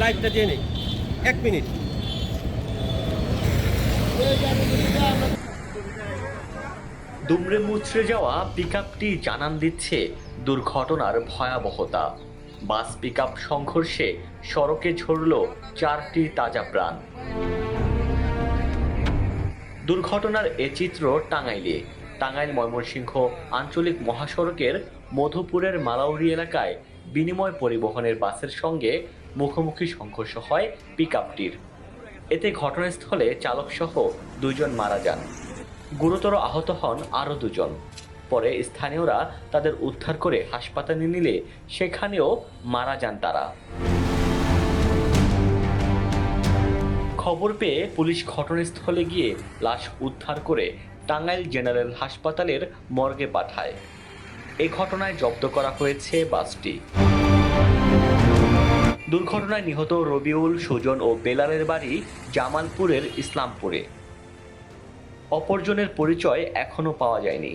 লাইভটা দিয়ে নেই। এক মিনিট। দুমড়ে মুচড়ে যাওয়া পিকআপটি জানান দিচ্ছে দুর্ঘটনার ভয়াবহতা। বাস পিকআপ সংঘর্ষে সড়কে ঝরল চারটি তাজা প্রাণ। দুর্ঘটনার এ চিত্র টাঙ্গাইলে। টাঙ্গাইল ময়মনসিংহ আঞ্চলিক মহাসড়কের মধুপুরের মালাউরি এলাকায় বিনিময় পরিবহনের বাসের সঙ্গে মুখোমুখি সংঘর্ষ হয় পিকআপটির। এতে ঘটনাস্থলে চালকসহ দুজন মারা যান। গুরুতর আহত হন আরও দুজন। পরে স্থানীয়রা তাদের উদ্ধার করে হাসপাতালে নিলে সেখানেও মারা যান তারা। খবর পেয়ে পুলিশ ঘটনাস্থলে গিয়ে লাশ উদ্ধার করে টাঙ্গাইল জেনারেল হাসপাতালের মর্গে পাঠায়। এই ঘটনায় জব্দ করা হয়েছে বাসটি। দুর্ঘটনায় নিহত রবিউল সুজন ও বেলালের বাড়ি জামালপুরের ইসলামপুরে। অপরজনের পরিচয় এখনও পাওয়া যায়নি।